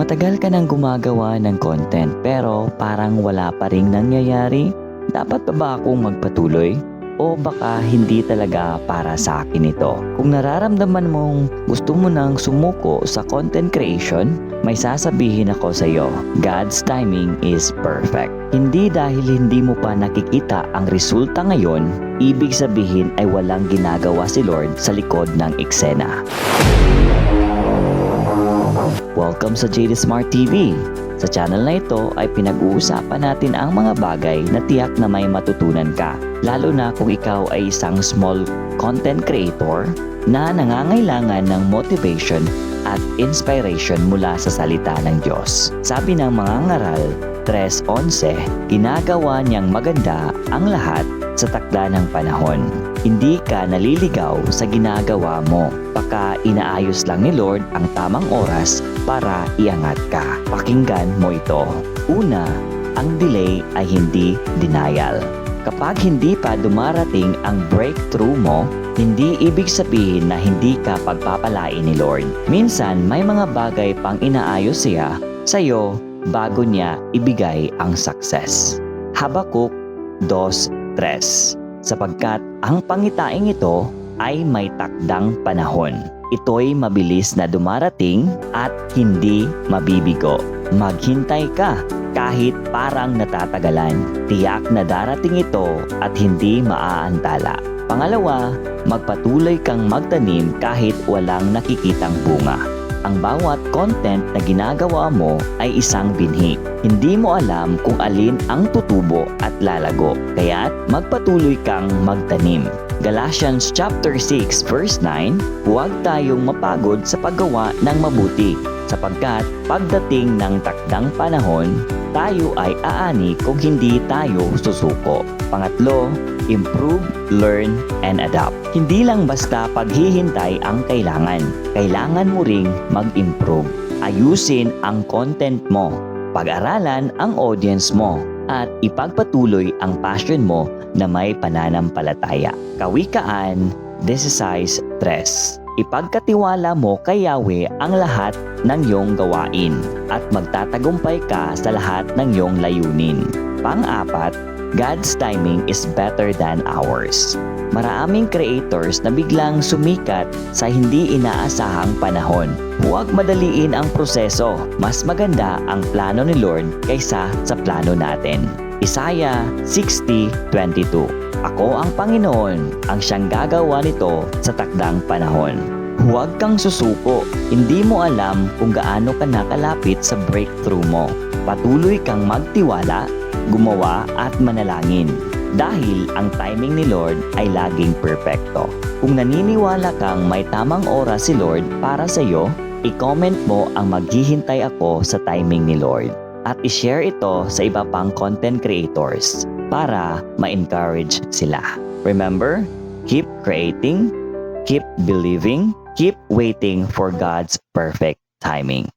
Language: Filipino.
Matagal ka nang gumagawa ng content pero parang wala pa rin nangyayari? Dapat pa ba akong magpatuloy? O baka hindi talaga para sa akin ito? Kung nararamdaman mong gusto mo nang sumuko sa content creation, may sasabihin ako sa iyo, God's timing is perfect. Hindi dahil hindi mo pa nakikita ang resulta ngayon, ibig sabihin ay walang ginagawa si Lord sa likod ng eksena. Welcome sa JD Smart TV. Sa channel na ito ay pinag-uusapan natin ang mga bagay na tiyak na may matutunan ka. Lalo na kung ikaw ay isang small content creator na nangangailangan ng motivation at inspiration mula sa salita ng Diyos. Sabi ng mga ngaral 3.11, ginagawa niyang maganda ang lahat sa takda ng panahon. Hindi ka naliligaw sa ginagawa mo. Baka inaayos lang ni Lord ang tamang oras para iangat ka. Pakinggan mo ito. Una, ang delay ay hindi denial. Kapag hindi pa dumarating ang breakthrough mo, hindi ibig sabihin na hindi ka pagpapalain ni Lord. Minsan, may mga bagay pang inaayos siya sa'yo bago niya ibigay ang success. Habakuk 2.3 Sapagkat ang pangitaing ito ay may takdang panahon. Ito'y mabilis na dumarating at hindi mabibigo. Maghintay ka kahit parang natatagalan. Tiyak na darating ito at hindi maaantala. Pangalawa, magpatuloy kang magtanim kahit walang nakikitang bunga. Ang bawat content na ginagawa mo ay isang binhi. Hindi mo alam kung alin ang tutubo at lalago. Kaya't magpatuloy kang magtanim. Galatians chapter 6 verse 9, huwag tayong mapagod sa paggawa ng mabuti sapagkat pagdating ng takdang panahon, tayo ay aani kung hindi tayo susuko. Pangatlo, improve, learn, and adapt. Hindi lang basta paghihintay ang kailangan. Kailangan mo ring mag-improve. Ayusin ang content mo. Pag-aralan ang audience mo at ipagpatuloy ang passion mo na may pananampalataya. Kawikaan 16.3 Ipagkatiwala mo kay Yahweh ang lahat ng iyong gawain at magtatagumpay ka sa lahat ng iyong layunin. Pang-apat, God's timing is better than ours. Maraming creators na biglang sumikat sa hindi inaasahang panahon. Huwag madaliin ang proseso. Mas maganda ang plano ni Lord kaysa sa plano natin. Isaiah 60.22 Ako ang Panginoon, ang siyang gagawa nito sa takdang panahon. Huwag kang susuko. Hindi mo alam kung gaano ka nakalapit sa breakthrough mo. Patuloy kang magtiwala, gumawa at manalangin. Dahil ang timing ni Lord ay laging perpekto. Kung naniniwala kang may tamang oras si Lord para sa iyo, i-comment mo ang maghihintay ako sa timing ni Lord. At i-share ito sa iba pang content creators para ma-encourage sila. Remember, keep creating, keep believing, keep waiting for God's perfect timing.